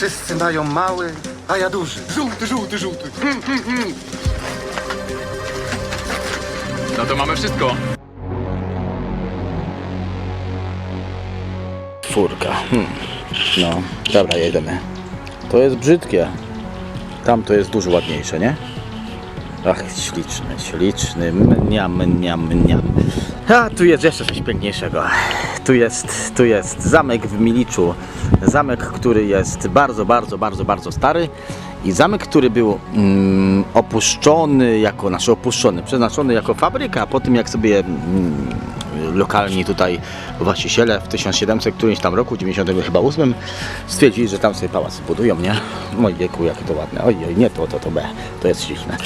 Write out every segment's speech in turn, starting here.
Wszyscy mają mały, a ja duży. Żółty, żółty, żółty. No to mamy wszystko. Czwórka. Hmm. No, dobra, jedziemy. To jest brzydkie. Tam to jest dużo ładniejsze, nie? Ach, śliczny, śliczny. Mniam, mniam, mniam. A tu jest jeszcze coś piękniejszego. Tu jest, tu jest zamek w Miliczu. Zamek, który jest bardzo, bardzo, bardzo, bardzo stary. I zamek, który był mm, opuszczony jako, znaczy opuszczony, przeznaczony jako fabryka, po tym jak sobie mm, lokalni tutaj właściciele w 1700 którymś tam roku, 90 chyba 8 stwierdzili, że tam sobie pałac budują, nie? Oj wieku, jakie to ładne. Oj, oj, nie to, to, to B, to jest śliczne.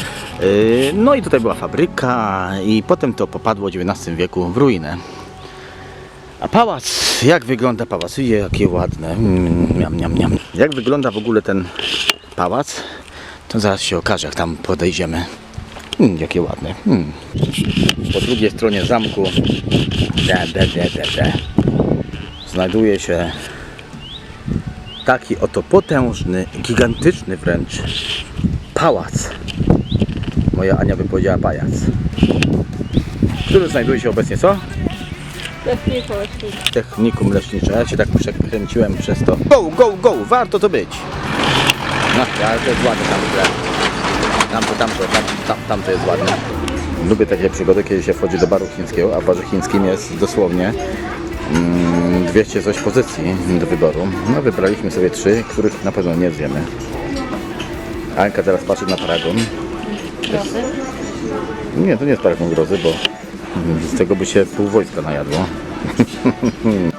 Yy, no i tutaj była fabryka i potem to popadło w XIX wieku w ruinę. A pałac, jak wygląda pałac? Uje, jakie ładne. Mm, Miam, miam, miam. Jak wygląda w ogóle ten pałac? To zaraz się okaże, jak tam podejdziemy. Mm, jakie ładne. Mm. Po drugiej stronie zamku de, de, de, de, de, znajduje się taki oto potężny, gigantyczny wręcz pałac. Moja Ania by powiedziała pajac. Który znajduje się obecnie co? Leczniczo, leczniczo. Technikum lecznicze. Ja się tak przekręciłem przez to. Go, go, go! Warto to być! No, ale to jest ładne tam w ogóle. Tam to, tam to, tam, tam, tam to jest ładne. Lubię takie przygody, kiedy się wchodzi do baru chińskiego, a w barze chińskim jest dosłownie mm, 200 coś pozycji do wyboru. No wybraliśmy sobie trzy, których na pewno nie zjemy. Anka teraz patrzy na paragon. Nie, to nie jest paragon grozy, bo mm, z tego by się pół wojska najadło.